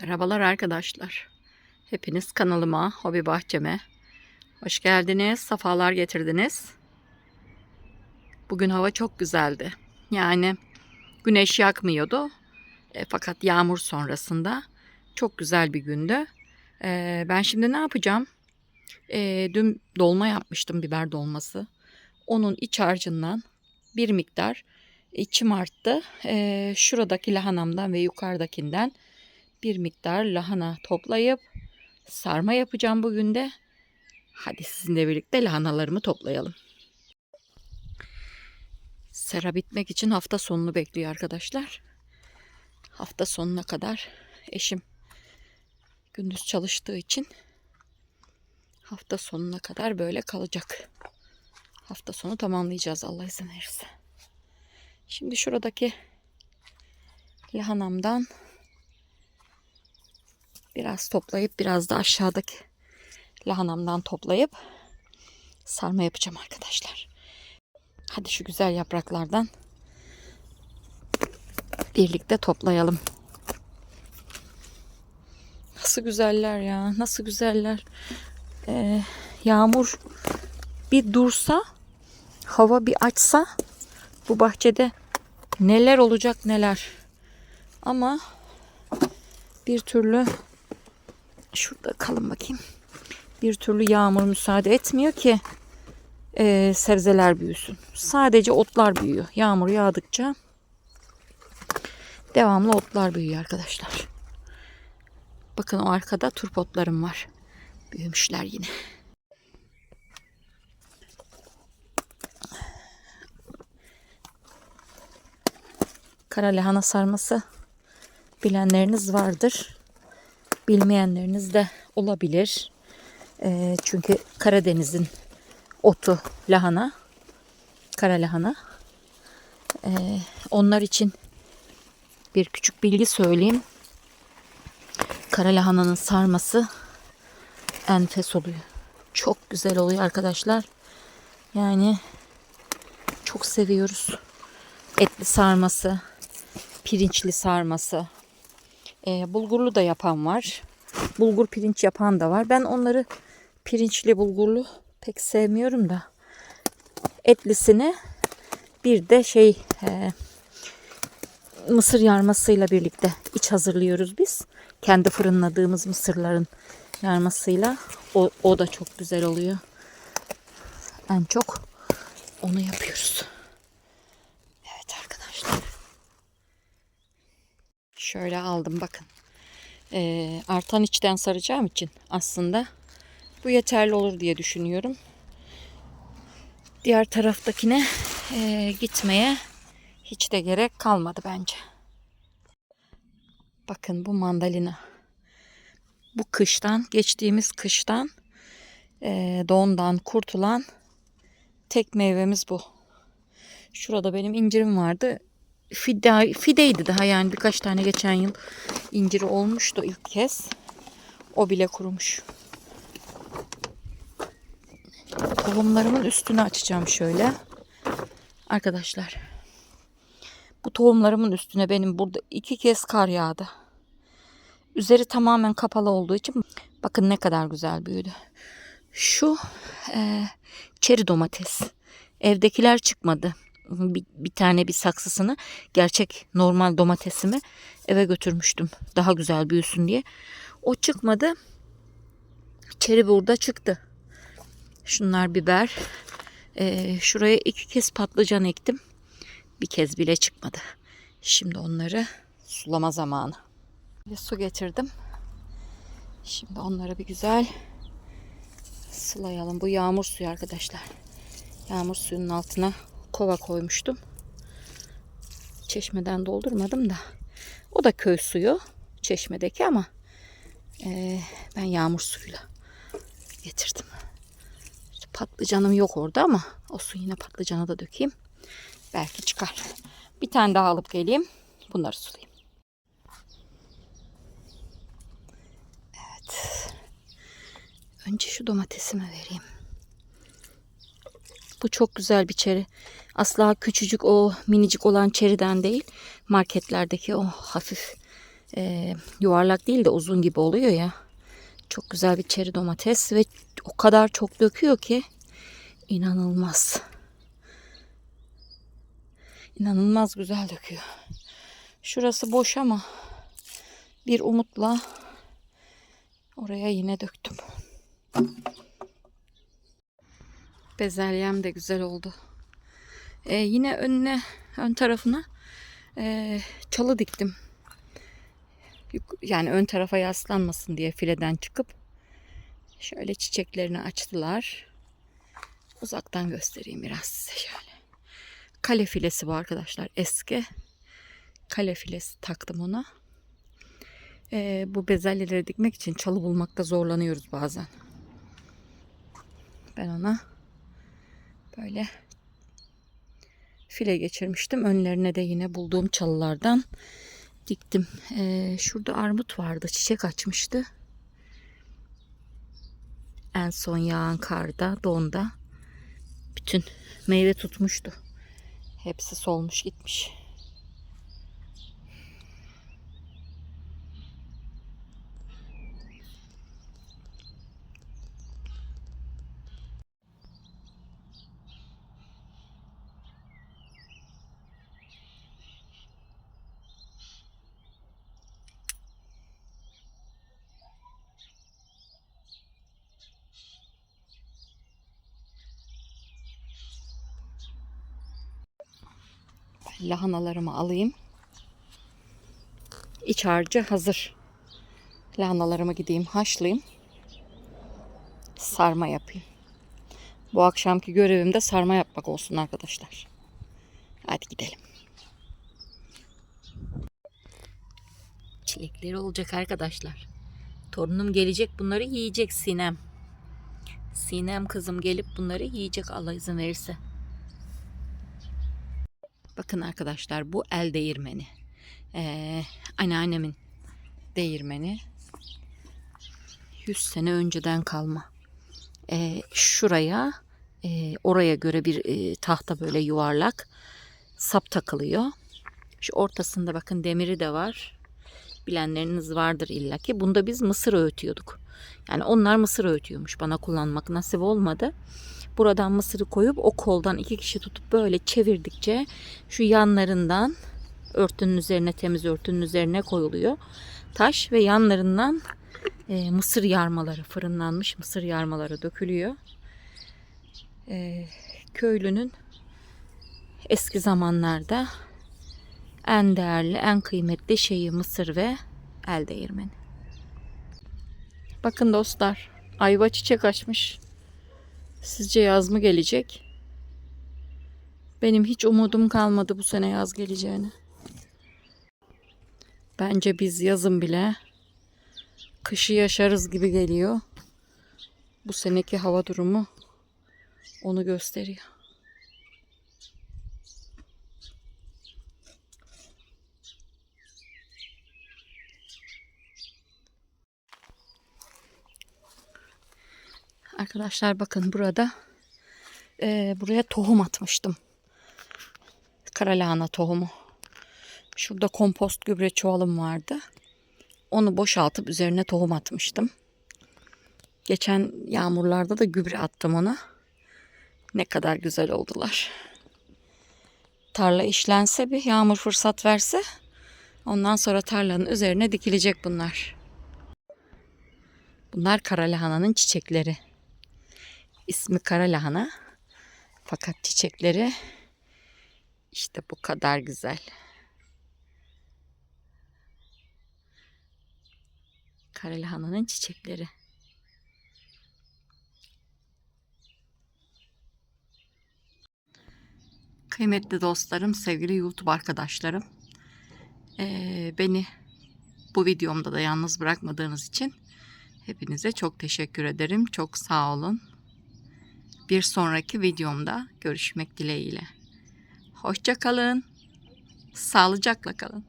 Merhabalar arkadaşlar. Hepiniz kanalıma, hobi bahçeme hoş geldiniz, safalar getirdiniz. Bugün hava çok güzeldi. Yani güneş yakmıyordu. E, fakat yağmur sonrasında çok güzel bir gündü. E, ben şimdi ne yapacağım? E, dün dolma yapmıştım, biber dolması. Onun iç harcından bir miktar içim arttı. E, şuradaki lahanamdan ve yukarıdakinden bir miktar lahana toplayıp sarma yapacağım bugün de. Hadi sizinle birlikte lahanalarımı toplayalım. Sera bitmek için hafta sonunu bekliyor arkadaşlar. Hafta sonuna kadar eşim gündüz çalıştığı için hafta sonuna kadar böyle kalacak. Hafta sonu tamamlayacağız Allah izin verirse. Şimdi şuradaki lahanamdan biraz toplayıp biraz da aşağıdaki lahanamdan toplayıp sarma yapacağım arkadaşlar. Hadi şu güzel yapraklardan birlikte toplayalım. Nasıl güzeller ya. Nasıl güzeller. Ee, yağmur bir dursa hava bir açsa bu bahçede neler olacak neler. Ama bir türlü şurada kalın bakayım. Bir türlü yağmur müsaade etmiyor ki e, sebzeler büyüsün. Sadece otlar büyüyor. Yağmur yağdıkça devamlı otlar büyüyor arkadaşlar. Bakın o arkada turp otlarım var. Büyümüşler yine. Kara lahana sarması bilenleriniz vardır. Bilmeyenleriniz de olabilir. Ee, çünkü Karadeniz'in otu lahana, kara lahana. Ee, onlar için bir küçük bilgi söyleyeyim. Kara lahananın sarması enfes oluyor. Çok güzel oluyor arkadaşlar. Yani çok seviyoruz. Etli sarması, pirinçli sarması. Ee, bulgurlu da yapan var. Bulgur pirinç yapan da var. Ben onları pirinçli bulgurlu pek sevmiyorum da. Etlisini bir de şey e, mısır yarmasıyla birlikte iç hazırlıyoruz biz. Kendi fırınladığımız mısırların yarmasıyla. O, o da çok güzel oluyor. En çok onu yapıyoruz. Evet arkadaşlar. Şöyle aldım bakın. Ee, artan içten saracağım için aslında bu yeterli olur diye düşünüyorum. Diğer taraftakine e, gitmeye hiç de gerek kalmadı bence. Bakın bu mandalina. Bu kıştan, geçtiğimiz kıştan e, dondan kurtulan tek meyvemiz bu. Şurada benim incirim vardı. Fide, fideydi daha yani birkaç tane geçen yıl inciri olmuştu ilk kez. O bile kurumuş. Tohumlarımın üstünü açacağım şöyle. Arkadaşlar. Bu tohumlarımın üstüne benim burada iki kez kar yağdı. Üzeri tamamen kapalı olduğu için bakın ne kadar güzel büyüdü. Şu e, çeri domates. Evdekiler çıkmadı. Bir, bir tane bir saksısını gerçek normal domatesimi eve götürmüştüm. Daha güzel büyüsün diye. O çıkmadı. Çeri burada çıktı. Şunlar biber. Ee, şuraya iki kez patlıcan ektim. Bir kez bile çıkmadı. Şimdi onları sulama zamanı. Bir su getirdim. Şimdi onları bir güzel sulayalım. Bu yağmur suyu arkadaşlar. Yağmur suyunun altına kova koymuştum. Çeşmeden doldurmadım da. O da köy suyu. Çeşmedeki ama e, ben yağmur suyuyla getirdim. İşte patlıcanım yok orada ama o su yine patlıcana da dökeyim. Belki çıkar. Bir tane daha alıp geleyim. Bunları sulayayım. Evet. Önce şu domatesime vereyim. Bu çok güzel bir çeri. Asla küçücük o minicik olan çeriden değil. Marketlerdeki o hafif e, yuvarlak değil de uzun gibi oluyor ya. Çok güzel bir çeri domates ve o kadar çok döküyor ki inanılmaz. İnanılmaz güzel döküyor. Şurası boş ama bir umutla oraya yine döktüm. Bezelyem de güzel oldu. Ee, yine önüne, ön tarafına e, çalı diktim. Yani ön tarafa yaslanmasın diye fileden çıkıp şöyle çiçeklerini açtılar. Uzaktan göstereyim biraz size şöyle. Kale filesi bu arkadaşlar eski. Kale filesi taktım ona. Ee, bu bezelyeleri dikmek için çalı bulmakta zorlanıyoruz bazen. Ben ona böyle file geçirmiştim. Önlerine de yine bulduğum çalılardan diktim. Ee, şurada armut vardı. Çiçek açmıştı. En son yağan karda, donda bütün meyve tutmuştu. Hepsi solmuş gitmiş. Lahanalarımı alayım. İç harcı hazır. Lahanalarımı gideyim haşlayayım. Sarma yapayım. Bu akşamki görevim de sarma yapmak olsun arkadaşlar. Hadi gidelim. Çilekleri olacak arkadaşlar. Torunum gelecek bunları yiyecek Sinem. Sinem kızım gelip bunları yiyecek Allah izin verirse. Bakın arkadaşlar bu el değirmeni. Ee, anneannemin değirmeni. 100 sene önceden kalma. Ee, şuraya e, oraya göre bir e, tahta böyle yuvarlak sap takılıyor. Şu ortasında bakın demiri de var. Bilenleriniz vardır illaki. Bunda biz mısır öğütüyorduk. Yani onlar mısır öğütüyormuş. Bana kullanmak nasip olmadı. Buradan mısırı koyup o koldan iki kişi tutup böyle çevirdikçe şu yanlarından örtünün üzerine temiz örtünün üzerine koyuluyor. Taş ve yanlarından e, mısır yarmaları fırınlanmış mısır yarmaları dökülüyor. E, köylünün eski zamanlarda en değerli, en kıymetli şeyi mısır ve el değirmeni. Bakın dostlar, ayva çiçek açmış. Sizce yaz mı gelecek? Benim hiç umudum kalmadı bu sene yaz geleceğini. Bence biz yazın bile kışı yaşarız gibi geliyor. Bu seneki hava durumu onu gösteriyor. Arkadaşlar bakın burada e, buraya tohum atmıştım. Karalahana tohumu. Şurada kompost gübre çuvalım vardı. Onu boşaltıp üzerine tohum atmıştım. Geçen yağmurlarda da gübre attım ona. Ne kadar güzel oldular. Tarla işlense bir yağmur fırsat verse ondan sonra tarlanın üzerine dikilecek bunlar. Bunlar karalahananın çiçekleri. İsmi kara lahana. Fakat çiçekleri işte bu kadar güzel. Kara lahananın çiçekleri. Kıymetli dostlarım, sevgili YouTube arkadaşlarım. Beni bu videomda da yalnız bırakmadığınız için hepinize çok teşekkür ederim. Çok sağ olun. Bir sonraki videomda görüşmek dileğiyle. Hoşça kalın. Sağlıcakla kalın.